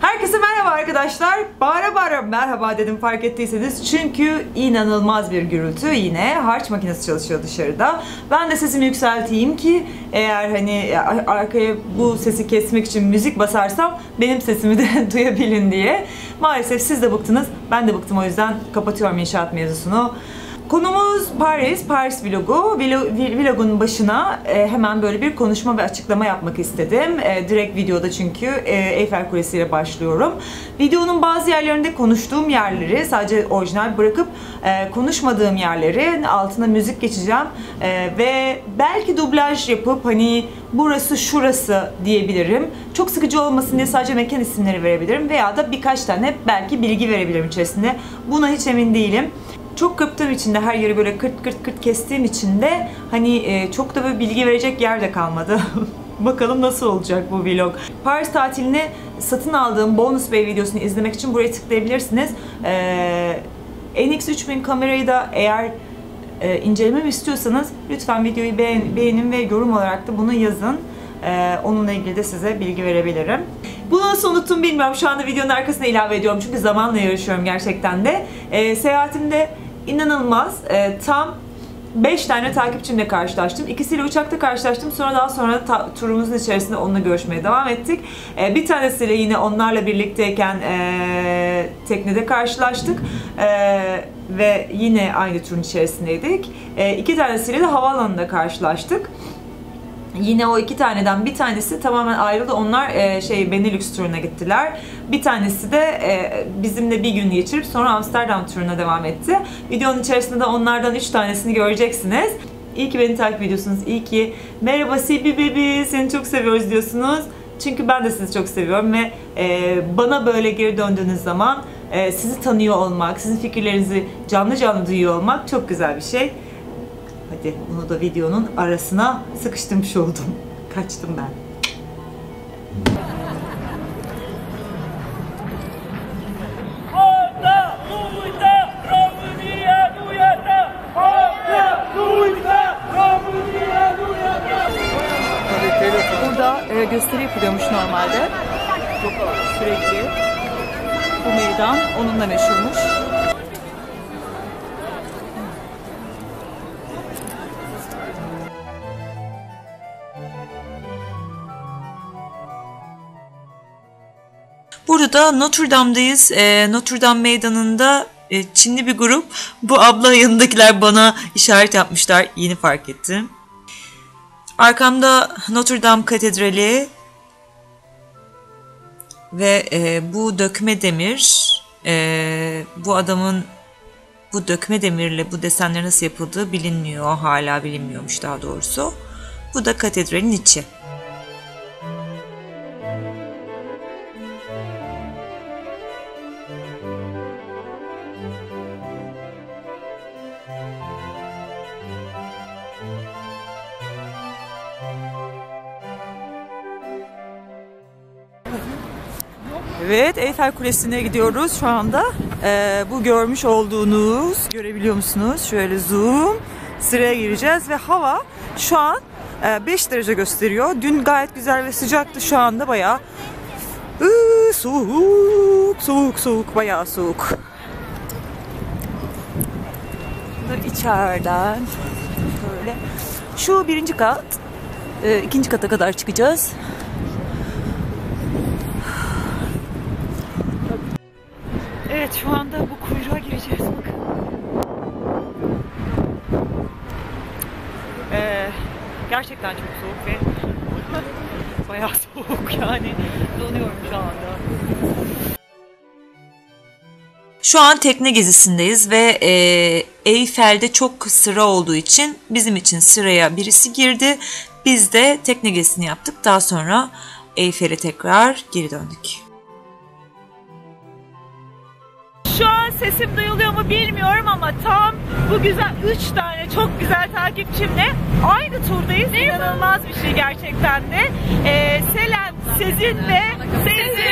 Herkese merhaba arkadaşlar. Bağıra bağıra merhaba dedim fark ettiyseniz. Çünkü inanılmaz bir gürültü yine. Harç makinesi çalışıyor dışarıda. Ben de sesimi yükselteyim ki eğer hani arkaya bu sesi kesmek için müzik basarsam benim sesimi de duyabilin diye. Maalesef siz de bıktınız. Ben de bıktım o yüzden kapatıyorum inşaat mevzusunu. Konumuz Paris, Paris vlogu. Vlogun başına e, hemen böyle bir konuşma ve açıklama yapmak istedim. E, direkt videoda çünkü e, Eiffel Kulesi ile başlıyorum. Videonun bazı yerlerinde konuştuğum yerleri sadece orijinal bırakıp konuşmadığım yerleri altına müzik geçeceğim. Ve belki dublaj yapıp hani burası şurası diyebilirim. Çok sıkıcı olmasın diye sadece mekan isimleri verebilirim. Veya da birkaç tane belki bilgi verebilirim içerisinde. Buna hiç emin değilim çok kaptığım için de her yeri böyle kırt kırt kırt kestiğim için de hani e, çok da böyle bilgi verecek yer de kalmadı. Bakalım nasıl olacak bu vlog. Paris tatilini satın aldığım Bonus Bay videosunu izlemek için buraya tıklayabilirsiniz. Ee, NX3000 kamerayı da eğer e, incelememi istiyorsanız lütfen videoyu beğen, beğenin ve yorum olarak da bunu yazın. Ee, onunla ilgili de size bilgi verebilirim. Bunu nasıl unuttum bilmiyorum. Şu anda videonun arkasına ilave ediyorum. Çünkü zamanla yarışıyorum gerçekten de. Ee, seyahatimde inanılmaz. E, tam 5 tane takipçimle karşılaştım. İkisiyle uçakta karşılaştım. Sonra daha sonra ta, turumuzun içerisinde onunla görüşmeye devam ettik. E, bir tanesiyle yine onlarla birlikteyken e, teknede karşılaştık. E, ve yine aynı turun içerisindeydik. E, iki tanesiyle de havaalanında karşılaştık. Yine o iki taneden bir tanesi tamamen ayrıldı. Onlar e, şey Benelux turuna gittiler. Bir tanesi de e, bizimle bir gün geçirip sonra Amsterdam turuna devam etti. Videonun içerisinde de onlardan üç tanesini göreceksiniz. İyi ki beni takip ediyorsunuz. İyi ki merhaba CB Baby seni çok seviyoruz diyorsunuz. Çünkü ben de sizi çok seviyorum ve e, bana böyle geri döndüğünüz zaman e, sizi tanıyor olmak, sizin fikirlerinizi canlı canlı duyuyor olmak çok güzel bir şey. Hadi bunu da videonun arasına sıkıştırmış oldum. Kaçtım ben. Burada e, gösteri yapılıyormuş normalde. Sürekli. Bu meydan onunla meşhurmuş. Burada Notre Dame'dayız. E, Notre Dame meydanında e, Çinli bir grup. Bu abla yanındakiler bana işaret yapmışlar. Yeni fark ettim. Arkamda Notre Dame Katedrali ve e, bu dökme demir. E, bu adamın bu dökme demirle bu desenler nasıl yapıldığı bilinmiyor. Hala bilinmiyormuş daha doğrusu. Bu da katedralin içi. Evet Eyfel Kulesi'ne gidiyoruz şu anda. Ee, bu görmüş olduğunuz görebiliyor musunuz? Şöyle zoom sıraya gireceğiz ve hava şu an 5 e, derece gösteriyor. Dün gayet güzel ve sıcaktı şu anda bayağı ıı, soğuk soğuk soğuk bayağı soğuk. Bunlar içeriden şöyle şu birinci kat e, ikinci kata kadar çıkacağız. Evet şu anda bu kuyruğa gireceğiz bakın. Ee, gerçekten çok soğuk ve bayağı soğuk yani donuyorum şu anda. Şu an tekne gezisindeyiz ve e, Eyfel'de çok sıra olduğu için bizim için sıraya birisi girdi. Biz de tekne gezisini yaptık. Daha sonra Eyfel'e tekrar geri döndük. Sesim duyuluyor mu bilmiyorum ama tam bu güzel 3 tane çok güzel takipçimle aynı turdayız. İnanılmaz bir şey gerçekten de. Ee, Selen, Sezin ve Sezin.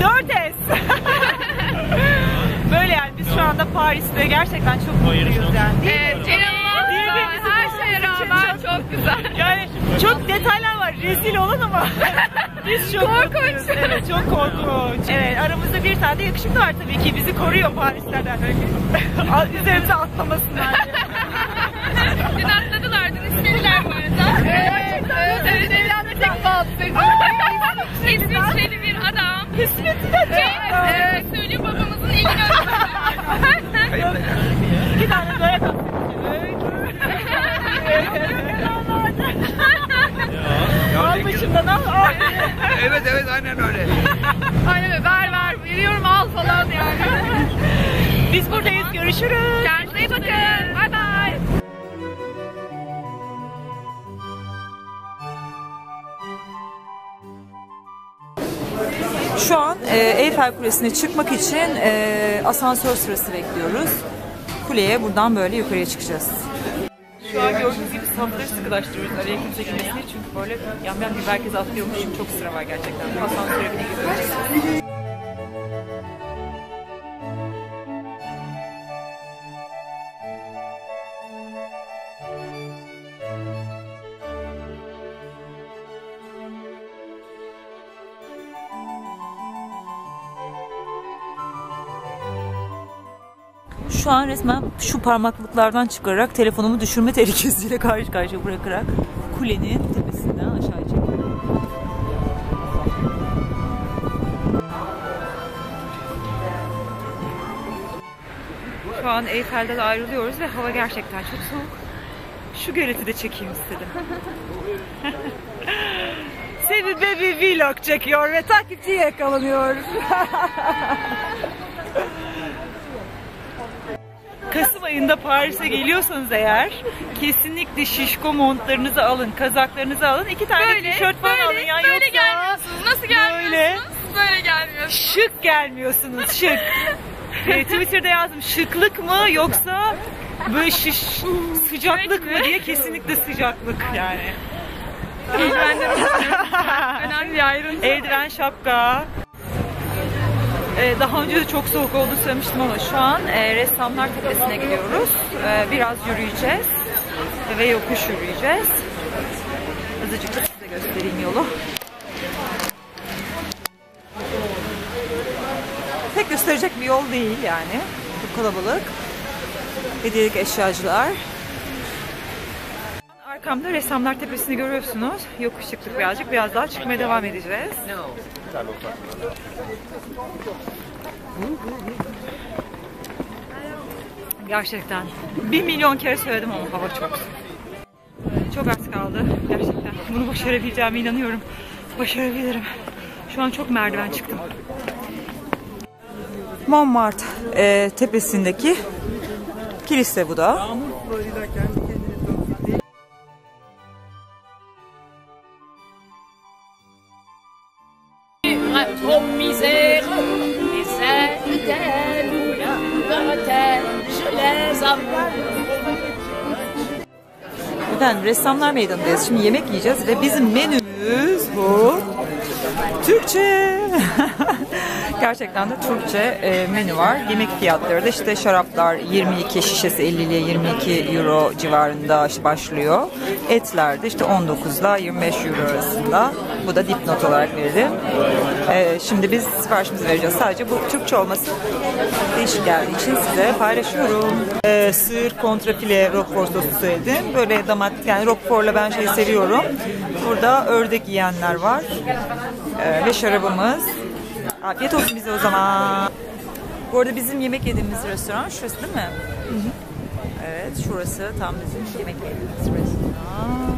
4S. Böyle yani biz şu anda Paris'te gerçekten çok mutluyuz yani. Evet, inanılmaz şeye rağmen çok, çok güzel. Yani çok detaylar var rezil olan ama biz çok korkunç. Evet çok korkunç. Evet aramızda bir tane de yakışıklı var tabii ki bizi koruyor Parislerden. Üzerimize atlamasınlar. Dün atladılar, dün istediler bu arada. Evet, evet, evet. Evlenme teklifi aldı. İsviçreli bir adam. Kısmetine Ve evet. söylüyor babamızın ilk İki Al başımdan al. evet evet aynen öyle. Aynen öyle. Ver ver. Veriyorum al falan yani. Biz buradayız. Görüşürüz. Kendinize iyi bakın. Bay bay. Şu an e, Eyfel Kulesi'ne çıkmak için e, asansör sırası bekliyoruz. Kuleye buradan böyle yukarıya çıkacağız. Şu an gördüğünüz safları sıkılaştırıyoruz araya kimse girmesine çünkü böyle yan yan bir herkes atlıyormuş. Çok sıra var gerçekten. Asansöre bile gidiyoruz. Şu an resmen şu parmaklıklardan çıkarak telefonumu düşürme tehlikesiyle karşı karşıya bırakarak kulenin tepesinden aşağı çekiyorum. Şu an Eyfel'den ayrılıyoruz ve hava gerçekten çok soğuk. Şu göleti de çekeyim istedim. Seninle bir vlog çekiyor ve takipçi yakalanıyor. ayında Paris'e geliyorsanız eğer kesinlikle şişko montlarınızı alın, kazaklarınızı alın. iki tane Böyle, tişört falan böyle, alın. Yani böyle yoksa gelmiyorsunuz. Nasıl gelmiyorsunuz? Böyle gelmiyorsunuz. şık gelmiyorsunuz, şık. Ee, Twitter'da yazdım şıklık mı yoksa böyle şiş, sıcaklık mı diye kesinlikle sıcaklık yani. Eldivenler Önemli bir ayrıntı. Eldiven, şapka. Ee, daha önce de çok soğuk olduğunu söylemiştim ama şu an e, Ressamlar Tepesi'ne gidiyoruz. Ee, biraz yürüyeceğiz ve yokuş yürüyeceğiz. Azıcık da size göstereyim yolu. Pek gösterecek bir yol değil yani. Çok kalabalık. Hediyelik eşyacılar. Arkamda Ressamlar Tepesi'ni görüyorsunuz. Yokuş çıktık birazcık. Biraz daha çıkmaya devam edeceğiz. Gerçekten. Bir milyon kere söyledim ama hava çok. Çok az kaldı. Gerçekten. Bunu başarabileceğime inanıyorum. Başarabilirim. Şu an çok merdiven çıktım. Montmartre e, tepesindeki kilise bu da. Ressamlar Meydanı'ndayız. Şimdi yemek yiyeceğiz ve bizim menümüz bu. Türkçe. Gerçekten de Türkçe e, menü var. Yemek fiyatları da işte şaraplar 22 şişesi 50 ile 22 euro civarında başlıyor. Etler de işte 19 ile 25 euro arasında. Bu da dipnot olarak verildi. E, şimdi biz siparişimizi vereceğiz. Sadece bu Türkçe olması değişik geldiği için size paylaşıyorum. E, sığır kontrafile roquefort sosu söyledim. Böyle damak yani roquefort'la ben şeyi seviyorum. Burada ördek yiyenler var. E, ve şarabımız. Afiyet olsun bize o zaman. Bu arada bizim yemek yediğimiz restoran şurası değil mi? Evet şurası tam bizim yemek yediğimiz restoran.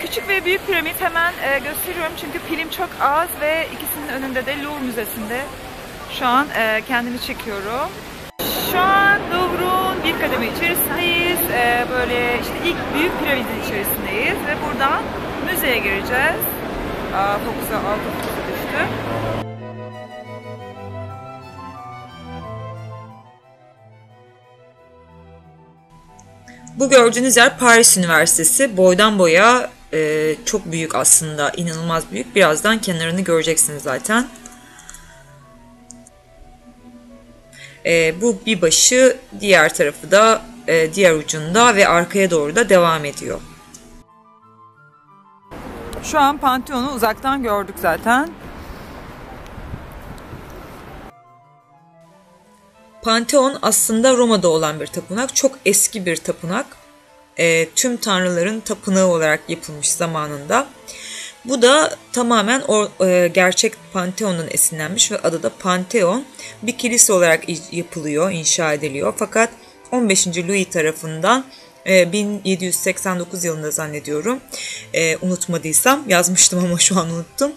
Küçük ve büyük piramit hemen e, gösteriyorum çünkü pilim çok az ve ikisinin önünde de Louvre Müzesi'nde şu an e, kendimi çekiyorum. Şu an Louvre'un bir kademe içerisindeyiz. E, böyle işte ilk büyük piramidin içerisindeyiz ve buradan müzeye gireceğiz. Aa, fokusa, altı fokusa düştü. Bu gördüğünüz yer Paris Üniversitesi. Boydan boya e, çok büyük aslında. inanılmaz büyük. Birazdan kenarını göreceksiniz zaten. E, bu bir başı, diğer tarafı da e, diğer ucunda ve arkaya doğru da devam ediyor. Şu an Pantheon'u uzaktan gördük zaten. Pantheon aslında Roma'da olan bir tapınak. Çok eski bir tapınak. E, tüm tanrıların tapınağı olarak yapılmış zamanında. Bu da tamamen o, e, gerçek Pantheon'dan esinlenmiş ve adı da Pantheon. Bir kilise olarak yapılıyor, inşa ediliyor. Fakat 15. Louis tarafından 1789 yılında zannediyorum. E, unutmadıysam yazmıştım ama şu an unuttum.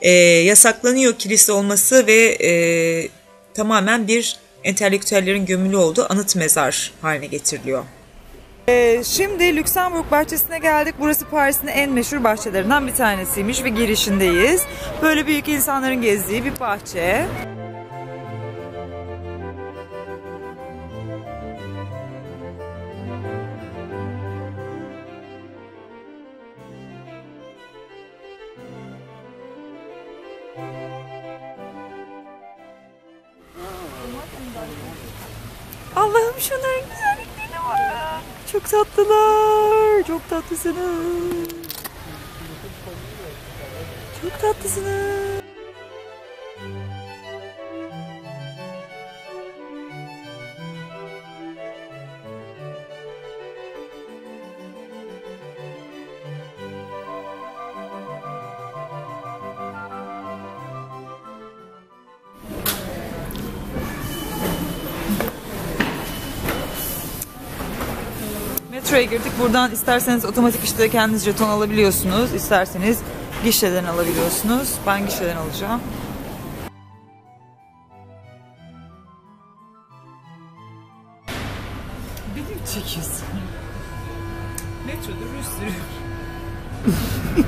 E, yasaklanıyor kilise olması ve e, tamamen bir entelektüellerin gömülü olduğu anıt mezar haline getiriliyor. Ee, şimdi Lüksemburg bahçesine geldik. Burası Paris'in en meşhur bahçelerinden bir tanesiymiş ve girişindeyiz. Böyle büyük insanların gezdiği bir bahçe. Tatlısınız. Çok tatlısınız. Metroya girdik. Buradan isterseniz otomatik işte kendiniz jeton alabiliyorsunuz. İsterseniz gişeden alabiliyorsunuz. Ben gişeden alacağım. Benim çekiyorsun. Metroda ruj sürüyor.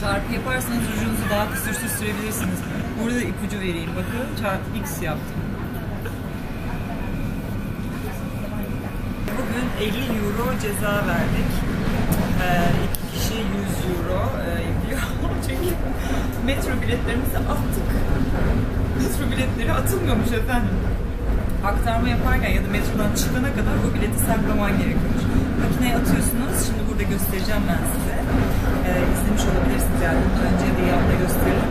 Çarpı yaparsanız rujunuzu daha kusursuz sürebilirsiniz. Burada da ipucu vereyim. Bakın çarpı x yaptım. Bugün 50 euro ceza verdik. Ee, iki kişi 100 euro e. Çünkü metro biletlerimizi attık. Metro biletleri atılmıyormuş efendim. Aktarma yaparken ya da metrodan çıkana kadar o bileti saklaman gerekiyormuş. Makineye atıyorsunuz. Şimdi burada göstereceğim ben size. Ee, izlemiş olabilirsiniz yani önce de yanında gösteririm.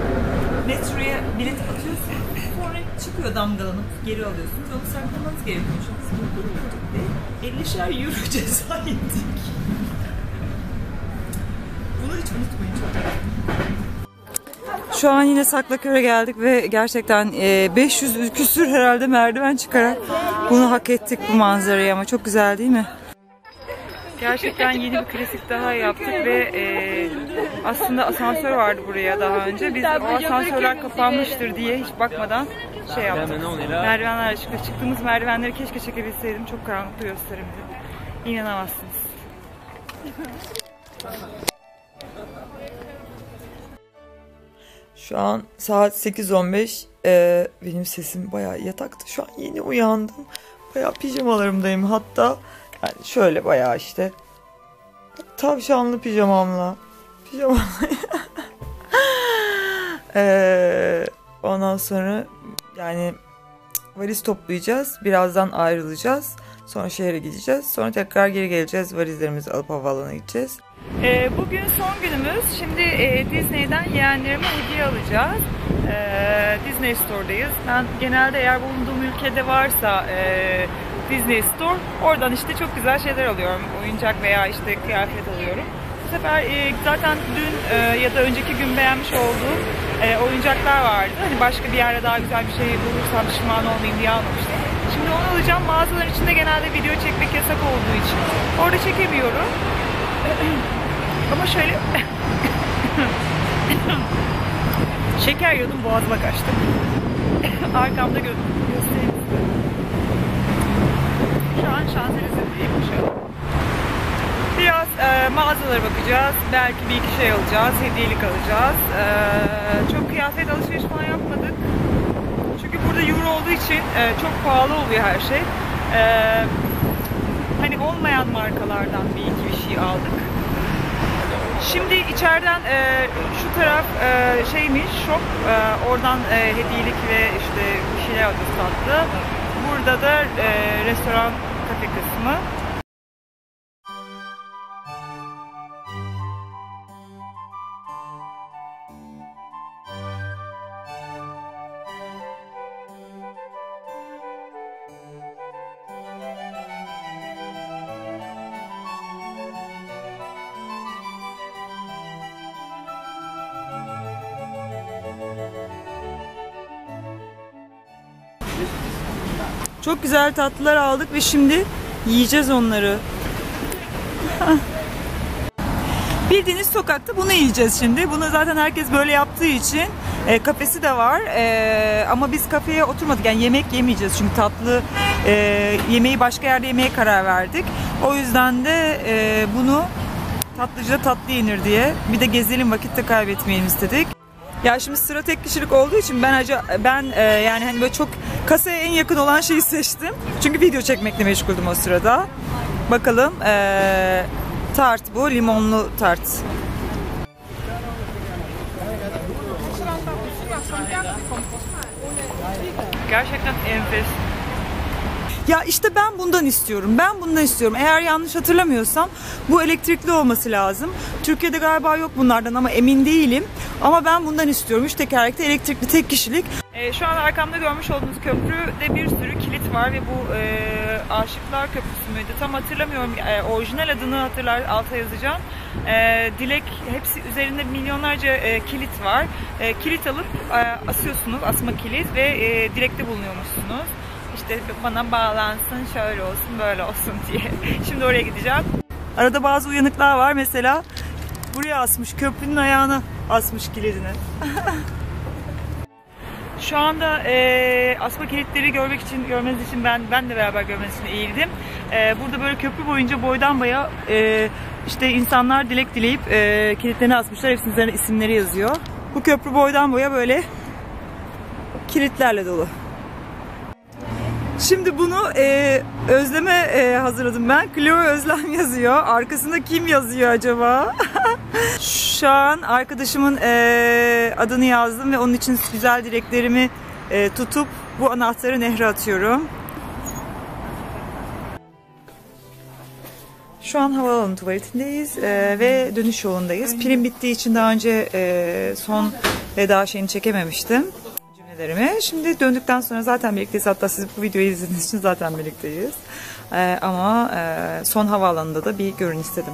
Metroya bilet atıyorsunuz. Sonra çıkıyor damgalanıp geri alıyorsunuz. Onu saklamanız gerekiyormuş. Biz bunu bilmiyorduk ve 50'şer euro ceza yedik. Bunu hiç unutmayın çok Şu an yine Saklaköy'e geldik ve gerçekten e, 500 küsür herhalde merdiven çıkarak bunu hak ettik bu manzarayı ama çok güzel değil mi? Gerçekten yeni bir klasik daha yaptık ve e, aslında asansör vardı buraya daha önce. Biz o asansörler kapanmıştır diye hiç bakmadan şey yaptık. Merdivenlerle çıktık. Çıktığımız merdivenleri keşke çekebilseydim. Çok karanlıkta gösterimdi. İnanamazsınız. Şu an saat 8.15. Ee, benim sesim bayağı yatakta. Şu an yeni uyandım. Bayağı pijamalarımdayım hatta. Yani şöyle bayağı işte. Tavşanlı pijamamla. Pijamamla. ee, ondan sonra yani valiz toplayacağız. Birazdan ayrılacağız. Sonra şehre gideceğiz. Sonra tekrar geri geleceğiz. Valizlerimizi alıp havaalanına gideceğiz. Ee, bugün son günümüz. Şimdi e, Disney'den yeğenlerime hediye alacağız. Ee, Disney Store'dayız. Ben genelde eğer bulunduğum ülkede varsa e, Disney Store oradan işte çok güzel şeyler alıyorum. Oyuncak veya işte kıyafet alıyorum. Bu sefer e, zaten dün e, ya da önceki gün beğenmiş olduğum e, oyuncaklar vardı. Hani başka bir yerde daha güzel bir şey bulursam pişman olmayayım diye almamıştım. Şimdi onu alacağım. Mağazaların içinde genelde video çekmek yasak olduğu için orada çekemiyorum. Ama şöyle şeker yiyordum boğazıma kaçtı. Arkamda gö göstereyim. Şu an Şanzelize'deyim. Biraz e, mağazalara bakacağız. Belki bir iki şey alacağız. Hediyelik alacağız. E, çok kıyafet alışveriş falan yapmadık. Çünkü burada euro olduğu için e, çok pahalı oluyor her şey. E, hani olmayan markalardan bir iki bir şey aldık. Şimdi içeriden e, şu taraf e, şeymiş, shop. E, oradan e, hediyelik ve işte bir şeyler alacağız tatlı. Burada da e, restoran, kafe kısmı. Çok güzel tatlılar aldık ve şimdi yiyeceğiz onları. Bildiğiniz sokakta bunu yiyeceğiz şimdi. Bunu zaten herkes böyle yaptığı için e, kafesi de var. E, ama biz kafeye oturmadık. Yani yemek yemeyeceğiz çünkü tatlı e, yemeği başka yerde yemeye karar verdik. O yüzden de e, bunu tatlıcıda tatlı yenir diye bir de gezelim vakit de kaybetmeyelim istedik. Ya şimdi sıra tek kişilik olduğu için ben acı ben e, yani hani böyle çok kasaya en yakın olan şeyi seçtim. Çünkü video çekmekle meşguldüm o sırada. Bakalım e, tart bu limonlu tart. Gerçekten enfes. Ya işte ben bundan istiyorum. Ben bundan istiyorum. Eğer yanlış hatırlamıyorsam bu elektrikli olması lazım. Türkiye'de galiba yok bunlardan ama emin değilim. Ama ben bundan istiyorum. Üç tekerlekli elektrikli tek kişilik. E, şu an arkamda görmüş olduğunuz köprüde bir sürü kilit var ve bu e, Aşıklar Köprüsü müydü? Tam hatırlamıyorum. E, orijinal adını hatırlar alta yazacağım. E, dilek hepsi üzerinde milyonlarca e, kilit var. E, kilit alıp e, asıyorsunuz. Asma kilit ve e, dilekte bulunuyormuşsunuz işte bana bağlansın şöyle olsun böyle olsun diye. Şimdi oraya gideceğim. Arada bazı uyanıklar var mesela buraya asmış köprünün ayağına asmış kilidini. Şu anda e, asma kilitleri görmek için, görmeniz için ben ben de beraber görmeniz için eğildim. E, burada böyle köprü boyunca boydan boya e, işte insanlar dilek dileyip e, kilitlerini asmışlar. Hepsinin isimleri yazıyor. Bu köprü boydan boya böyle kilitlerle dolu. Şimdi bunu e, Özlem'e e, hazırladım ben. Cleo Özlem yazıyor. Arkasında kim yazıyor acaba? Şu an arkadaşımın e, adını yazdım ve onun için güzel dileklerimi e, tutup bu anahtarı nehre atıyorum. Şu an havaalanı tuvaletindeyiz e, ve dönüş yolundayız. Pilim bittiği için daha önce e, son veda şeyini çekememiştim cümlelerimi. Şimdi döndükten sonra zaten birlikteyiz. Hatta siz bu videoyu izlediğiniz için zaten birlikteyiz. E, ama e, son havaalanında da bir görün istedim.